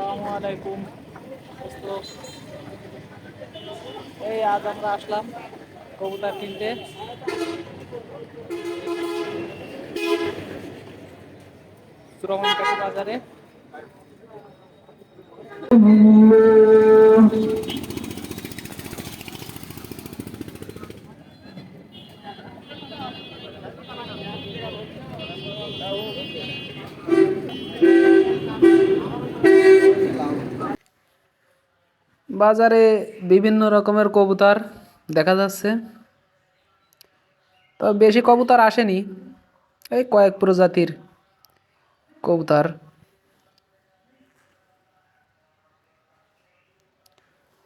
আসসালামু আলাইকুম। এই আজ আমরা আসলাম কবুতর কিনতে। শ্রবণকালী বাজারে। বাজারে বিভিন্ন রকমের কবুতর দেখা যাচ্ছে। তবে বেশি কবুতর আসেনি। এই কয়েক প্রজাতির কবুতর।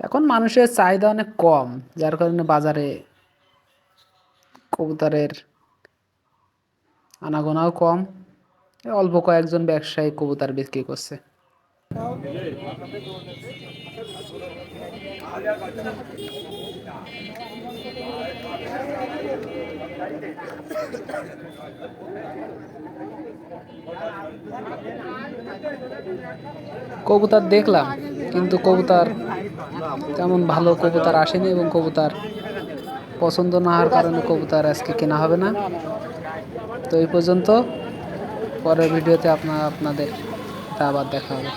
এখন মানুষের চাহিদা অনেক কম, যার কারণে বাজারে কবুতরের আনাগোনাও কম। অল্প কয়েকজন ব্যবসায়ী কবুতর বিক্রি করছে। কবুতর দেখলাম, কিন্তু কবুতর তেমন ভালো কবুতর আসেনি এবং কবুতর পছন্দ না হওয়ার কারণে কবুতর আজকে কেনা হবে না। তো এই পর্যন্ত, পরের ভিডিওতে আপনার আপনাদের আবার দেখা হবে।